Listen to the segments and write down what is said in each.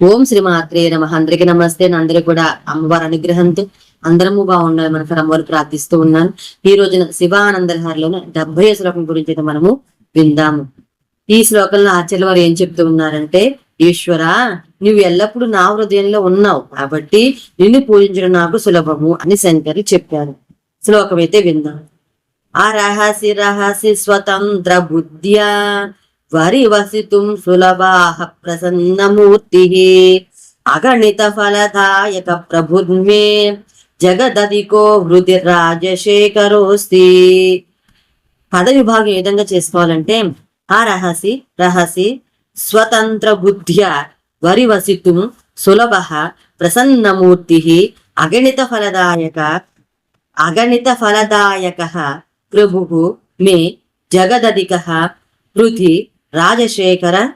ఓం శ్రీ మాత్రే నమ. అందరికి నమస్తే. అందరూ కూడా అమ్మవారి అనుగ్రహంతో అందరము బాగుండాలి మనకు అమ్మవారు ప్రార్థిస్తూ ఉన్నాను. ఈ రోజున శివానందలహరిలోని డెబ్బై శ్లోకం గురించి అయితే మనము విందాము. ఈ శ్లోకంలో ఆచార్య వారు ఏం చెప్తూ ఉన్నారంటే ఈశ్వర నువ్వు ఎల్లప్పుడూ నా హృదయంలో ఉన్నావు. కాబట్టి నిన్ను పూజించడం నాకు సులభము అని శంకరి చెప్పారు. శ్లోకం అయితే విందాం. ఆ రహసి రహసి స్వతంత్ర బుద్ధ్యా వరివసితుం సులభాః ప్రసన్నమూర్తి అగణిత ఫలదాయక ప్రభుర్మే జగదధికో హృది రాజశేఖరోస్తి పద విభాగం ఏ విధంగా చేసుకోవాలంటే ఆ రహసి రహసి స్వతంత్ర బుద్ధ్య వరివసితుం సులభ ప్రసన్నమూర్తి అగణిత ఫలదాయక అగణిత ఫలదాయక ప్రభు మే జగదధిక హృది రాజశేఖర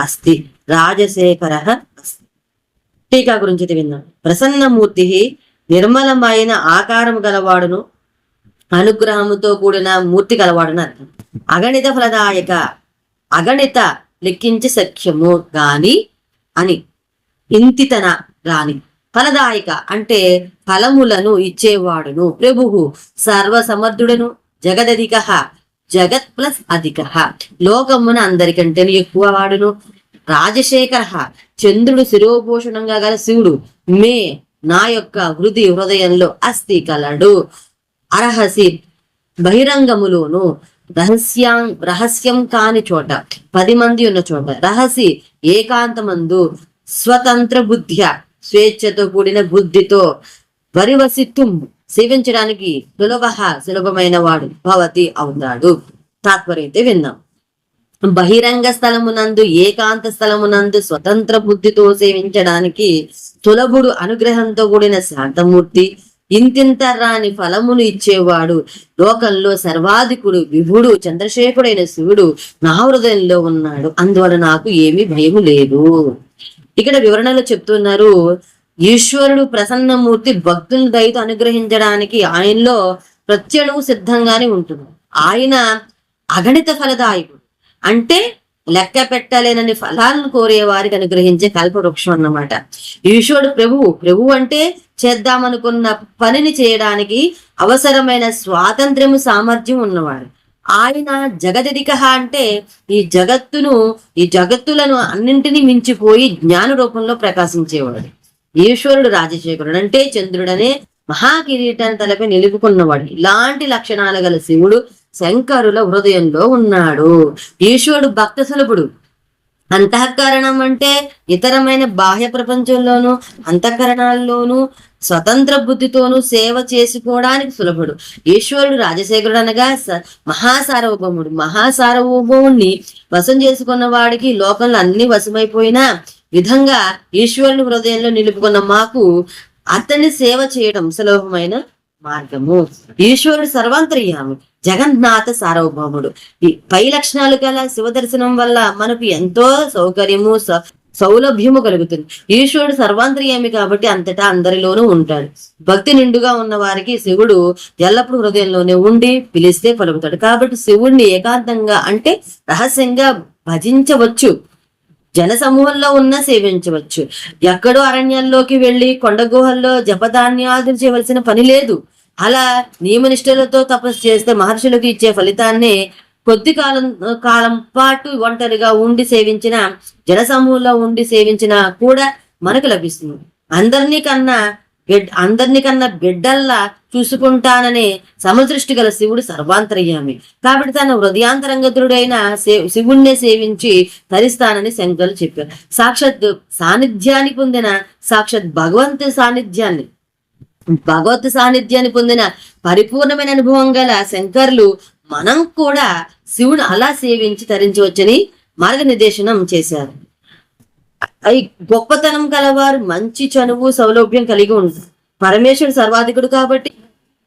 అస్తి. రాజశేఖర అస్తి. టీకా గురించి అయితే ప్రసన్నమూర్తి నిర్మలమైన ఆకారము గలవాడును అనుగ్రహముతో కూడిన మూర్తి గలవాడును అర్థం. అగణిత ఫలదాయక అగణిత లెక్కించి సఖ్యము గాని అని. ఇంతితన రాని ఫలదాయక అంటే ఫలములను ఇచ్చేవాడును. ప్రభువు సర్వసమర్థుడను జగదధిక జగత్ ప్లస్ అధిక లోకమున అందరికంటే ఎక్కువ వాడును. రాజశేఖర చంద్రుడు శిరోభూషణంగా గల శివుడు మే నా యొక్క హృది హృదయంలో అస్థి కలడు. అరహసి బహిరంగములోను రహస్యం రహస్యం కాని చోట పది మంది ఉన్న చోట రహసి ఏకాంతమందు స్వతంత్ర బుద్ధ్య స్వేచ్ఛతో కూడిన బుద్ధితో వరివసిత్తుం సేవించడానికి సులభ సులభమైన వాడు భవతి అవుతాడు. తాత్పర్యతే విన్నాం. బహిరంగ స్థలమునందు ఏకాంత స్థలమునందు స్వతంత్ర బుద్ధితో సేవించడానికి తులభుడు అనుగ్రహంతో కూడిన శాంతమూర్తి ఇంతింత రాని ఫలమును ఇచ్చేవాడు లోకంలో సర్వాధికుడు విభుడు చంద్రశేఖరుడైన శివుడు నా హృదయంలో ఉన్నాడు. అందువల్ల నాకు ఏమీ భయము లేదు. ఇక్కడ వివరణలో చెప్తున్నారు ఈశ్వరుడు ప్రసన్నమూర్తి భక్తుల దయతో అనుగ్రహించడానికి ఆయనలో ప్రత్యణువు సిద్ధంగానే ఉంటుంది. ఆయన అగణిత ఫలదాయకుడు. అంటే లెక్క పెట్టలేనని ఫలాలను కోరే వారికి అనుగ్రహించే కల్పవృక్షం అన్నమాట. ఈశ్వరుడు ప్రభువు ప్రభువు అంటే చేద్దామనుకున్న పనిని చేయడానికి అవసరమైన స్వాతంత్ర్యము సామర్థ్యం ఉన్నవాడు. ఆయన జగదిక అంటే ఈ జగత్తును ఈ జగత్తులను అన్నింటినీ మించిపోయి జ్ఞాన రూపంలో ప్రకాశించేవాడు. ఈశ్వరుడు రాజశేఖరుడు అంటే చంద్రుడనే మహాకిరీటాన్ని తలపై నిలుపుకున్నవాడు. ఇలాంటి లక్షణాలు గల శివుడు శంకరుల హృదయంలో ఉన్నాడు. ఈశ్వరుడు భక్త సులభుడు. అంతఃకరణం అంటే ఇతరమైన బాహ్య ప్రపంచంలోను అంతఃకరణాల్లోనూ స్వతంత్ర బుద్ధితోనూ సేవ చేసుకోవడానికి సులభుడు. ఈశ్వరుడు రాజశేఖరుడు అనగా స- మహాసార్వభౌముడు. మహాసార్వభౌముణ్ణి వశం చేసుకున్న వాడికి లోకంలో అన్ని వశమైపోయినా విధంగా ఈశ్వరుని హృదయంలో నిలుపుకున్న మాకు అతన్ని సేవ చేయడం సులభమైన మార్గము. ఈశ్వరుడు సర్వాంతర్యామి జగన్నాథ సార్వభౌముడు. ఈ పై లక్షణాలు గల శివ దర్శనం వల్ల మనకు ఎంతో సౌకర్యము సౌలభ్యము కలుగుతుంది. ఈశ్వరుడు సర్వాంతర్యామి కాబట్టి అంతటా అందరిలోనూ ఉంటాడు. భక్తి నిండుగా ఉన్న వారికి శివుడు ఎల్లప్పుడూ హృదయంలోనే ఉండి పిలిస్తే పలుకుతాడు కాబట్టి శివుణ్ణి ఏకాంతంగా అంటే రహస్యంగా భజించవచ్చు. జన సమూహంలో ఉన్న సేవించవచ్చు. ఎక్కడో అరణ్యాల్లోకి వెళ్ళి కొండ గుహల్లో జపధాన్యాదులు చేయవలసిన పని లేదు. అలా నియమనిష్టలతో తపస్సు చేస్తే మహర్షులకు ఇచ్చే ఫలితాన్ని కొద్ది కాలం కాలం పాటు ఒంటరిగా ఉండి సేవించిన జనసమూహంలో ఉండి సేవించిన కూడా మనకు లభిస్తుంది. అందరినీ కన్నా బిడ్ అందరినీ కన్నా బిడ్డల్లా చూసుకుంటాననే సమదృష్టి గల శివుడు సర్వాంతర్యామి. కాబట్టి తన హృదయాంతరంగతుడైన శే- శివుణ్ణే సేవించి తరిస్తానని శంకరులు చెప్పారు. సాక్షాత్ సాన్నిధ్యాన్ని పొందిన సాక్షాత్ భగవంతు సాన్నిధ్యాన్ని భగవత్ సాన్నిధ్యాన్ని పొందిన పరిపూర్ణమైన అనుభవం గల శంకర్లు మనం కూడా శివుని అలా సేవించి తరించవచ్చని మార్గనిర్దేశనం చేశారు. ఈ గొప్పతనం కలవారు మంచి చనువు సౌలభ్యం కలిగి ఉంటారు పరమేశ్వరుడు సర్వాధికుడు కాబట్టి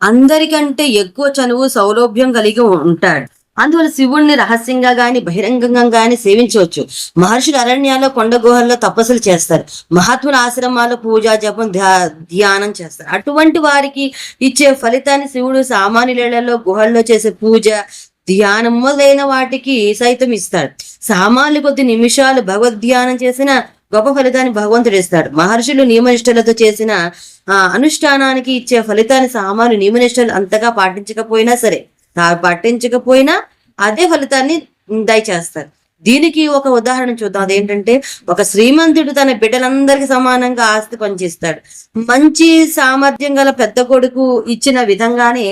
అందరికంటే ఎక్కువ చనువు సౌలభ్యం కలిగి ఉంటాడు. అందువల్ల శివుణ్ణి రహస్యంగా గాని బహిరంగంగా గాని సేవించవచ్చు. మహర్షులు అరణ్యాల్లో కొండ గుహల్లో తపస్సులు చేస్తారు. మహాత్ముల ఆశ్రమాల్లో పూజా జపం ధ్యా- ధ్యానం చేస్తారు. అటువంటి వారికి ఇచ్చే ఫలితాన్ని శివుడు సామాన్యులలో గుహల్లో చేసే పూజ ధ్యానం మొదలైన వాటికి సైతం ఇస్తాడు. సామాన్యులు కొద్ది నిమిషాలు భగవద్ ధ్యానం చేసిన గొప్ప ఫలితాన్ని భగవంతుడు ఇస్తాడు. మహర్షులు నియమనిష్టలతో చేసిన ఆ, అనుష్ఠానానికి ఇచ్చే ఫలితాన్ని సామాన్య నియమనిష్టలు అంతగా పాటించకపోయినా సరే తాను పాటించకపోయినా అదే ఫలితాన్ని దయచేస్తారు. దీనికి ఒక ఉదాహరణ చూద్దాం. అదేంటంటే ఒక శ్రీమంతుడు తన బిడ్డలందరికీ సమానంగా ఆస్తి పనిచేస్తాడు మంచి సామర్థ్యం గల పెద్ద కొడుకు ఇచ్చిన విధంగానే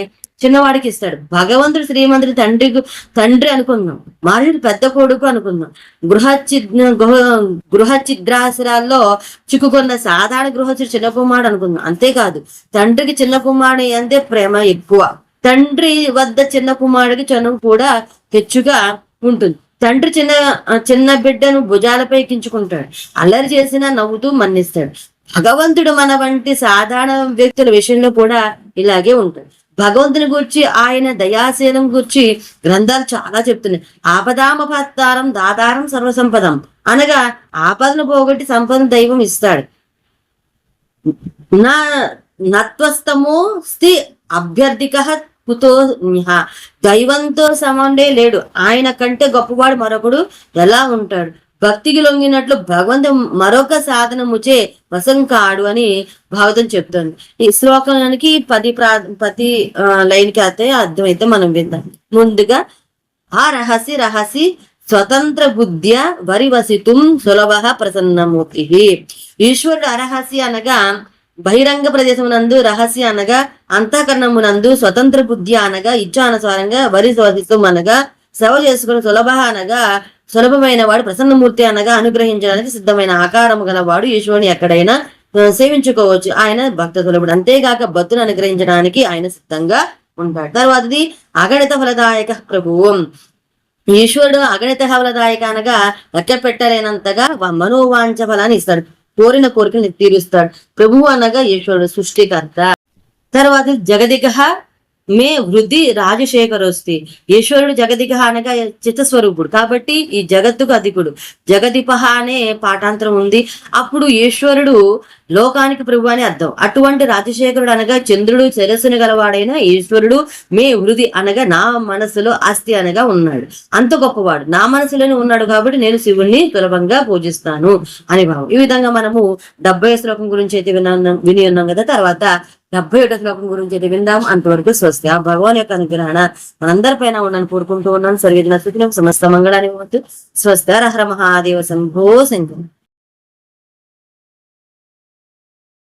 చిన్నవాడికి ఇస్తాడు. భగవంతుడు శ్రీమంతుడి తండ్రి తండ్రి అనుకుందాం. మహర్షుడు పెద్ద కొడుకు అనుకుందాం. గృహ గృహచిద్రాసురాల్లో చిక్కుకున్న సాధారణ గృహస్థుడు చిన్న కుమారుడు అనుకుందాం. అంతేకాదు తండ్రికి చిన్న కుమారుడు అంటే ప్రేమ ఎక్కువ. తండ్రి వద్ద చిన్న కుమారుడికి చనువు కూడా హెచ్చుగా ఉంటుంది. తండ్రి చిన్న చిన్న బిడ్డను భుజాలపై ఎక్కించుకుంటాడు. అల్లరి చేసినా నవ్వుతూ మన్నిస్తాడు. భగవంతుడు మన వంటి సాధారణ వ్యక్తుల విషయంలో కూడా ఇలాగే ఉంటుంది. భగవంతుని గురించి ఆయన దయాశీలం గురించి గ్రంథాలు చాలా చెప్తున్నాయి. ఆపదామపత్తారం దాతారం సర్వసంపదం. అనగా ఆపదను పోగొట్టి సంపదను దైవం ఇస్తాడు. నా నత్వస్తమో స్థి అభ్యర్థిక కుతో దైవంతో సమండే లేడు. ఆయన కంటే గొప్పవాడు మరొకడు ఎలా ఉంటాడు? భక్తికి లొంగినట్లు భగవంతు మరొక సాధనముచే వసంకాడు అని భావతం చెప్తుంది. ఈ శ్లోకానికి పది ప్రా పది లైన్కి లైన్కి అయితే అర్థమైతే మనం విందాం. ముందుగా ఆ రహసి రహసి స్వతంత్ర బుద్ధ్య వరివసితుం సులభ ప్రసన్నమూర్తి. ఈశ్వరుడు అరహసి అనగా బహిరంగ ప్రదేశమునందు రహస్య అనగా అంతఃకరణమునందు స్వతంత్ర బుద్ధి అనగా ఇచ్చానుసారంగా వరి వసితం అనగా సేవ చేసుకుని సులభ అనగా సులభమైన వాడు ప్రసన్నమూర్తి అనగా అనుగ్రహించడానికి సిద్ధమైన ఆకారము గలవాడు ఈశ్వరుని ఎక్కడైనా సేవించుకోవచ్చు. ఆయన భక్త సులభుడు అంతేగాక భక్తులు అనుగ్రహించడానికి ఆయన సిద్ధంగా ఉంటాడు. తర్వాతది అగణిత ఫలదాయక ప్రభువు. ఈశ్వరుడు అగణిత ఫలదాయక అనగా లెక్క పెట్టలేనంతగా మనోవాంఛ ఫలాన్ని ఇస్తాడు. కోరిన కోరికలు తీరుస్తాడు. ప్రభువు అనగా ఈశ్వరుడు సృష్టికర్త. తర్వాత జగదిగ మే వృద్ధి రాజశేఖరోస్తి ఈశ్వరుడు జగదిగ అనగా చిత్తస్వరూపుడు. కాబట్టి ఈ జగత్తుకు అధికుడు. జగదిపహ అనే పాఠాంతరం ఉంది. అప్పుడు ఈశ్వరుడు లోకానికి ప్రభు అని అర్థం. అటువంటి రాజశేఖరుడు అనగా చంద్రుడు శిరస్సును గలవాడైన ఈశ్వరుడు మే వృధి అనగా నా మనసులో అస్థి అనగా ఉన్నాడు. అంత గొప్పవాడు. నా మనసులోనే ఉన్నాడు కాబట్టి నేను శివుణ్ణి సులభంగా పూజిస్తాను అని భావం. ఈ విధంగా మనము డెబ్బై శ్లోకం గురించి అయితే విన్నాం విని ఉన్నాం కదా. తర్వాత డెబ్బై ఒకటో శ్లోకం గురించి విందాం. అంతవరకు స్వస్తి. ఆ భగవాన్ యొక్క అనుగ్రహణ మనందరిపైన ఉండని కోరుకుంటూ ఉన్నాను. సర్వేజన స్థితిలో సమస్త మంగళాన్ని స్వస్తి. హర మహాదేవ శంభో శంకర్.